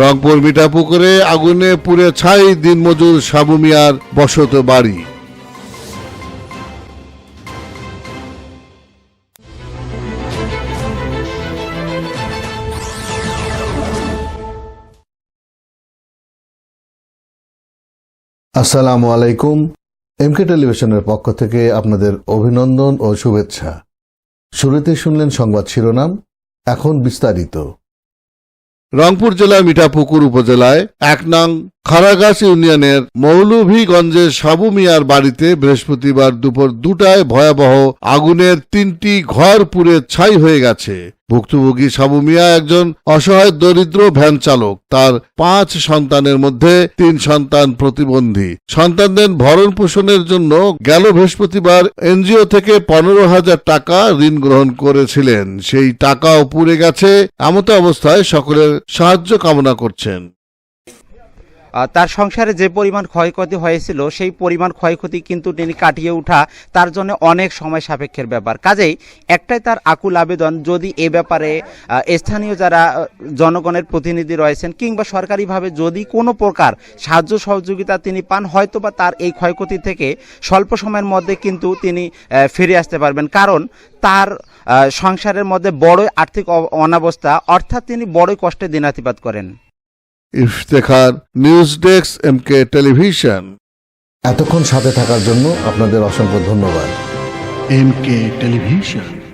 রংপুর মিঠাপুকুরে আগুনে পুড়ে ছাই দিনমজুর সাবু মিয়ার বসত বাড়ি। আসসালামু আলাইকুম। এমকে টেলিভিশনের পক্ষ থেকে আপনাদের অভিনন্দন ও শুভেচ্ছা। শুরুতে শুনলেন সংবাদ শিরোনাম, এখন বিস্তারিত। রংপুর জেলার মিঠাপুকুর উপজেলায় এক নং খারাগাছ ইউনিয়নের মৌলভীগঞ্জের সাবু মিয়ার বাড়িতে বৃহস্পতিবার দুপুর দুটায় ভয়াবহ আগুনের তিনটি ঘর পুড়ে ছাই হয়ে গেছে। ভুক্তভোগী সাবু মিয়া একজন অসহায় দরিদ্র ভ্যান চালক। তার পাঁচ সন্তানের মধ্যে তিন সন্তান প্রতিবন্ধী। সন্তানদের ভরণ পোষণের জন্য গেল বৃহস্পতিবার এনজিও থেকে পনেরো হাজার টাকা ঋণ গ্রহণ করেছিলেন। সেই টাকাও পুড়ে গেছে, এমতো অবস্থায় সকলের সাহায্য কামনা করছেন। তার সংসারে যে পরিমাণ ক্ষয়ক্ষতি হয়েছিল, সেই পরিমাণ ক্ষয়ক্ষতি কিন্তু তিনি কাটিয়ে ওঠা তার জন্য অনেক সময় সাপেক্ষের ব্যাপার। কাজেই একটাই তার আকুল আবেদন, যদি এ ব্যাপারে স্থানীয় যারা জনগণের প্রতিনিধি রয়েছেন কিংবা সরকারিভাবে যদি কোনো প্রকার সাহায্য সহযোগিতা তিনি পান হয়তো বা তার এই ক্ষয়ক্ষতি থেকে স্বল্প সময়ের মধ্যে কিন্তু তিনি ফিরে আসতে পারবেন। কারণ তার সংসারের মধ্যে বড়ই আর্থিক অনাবস্থা, অর্থাৎ তিনি বড়ই কষ্টে দিনাতিপাত করেন। Iftekhar news desk M K television. এতক্ষণ সাথে থাকার জন্য আপনাদের অসংখ্য ধন্যবাদ। M K television.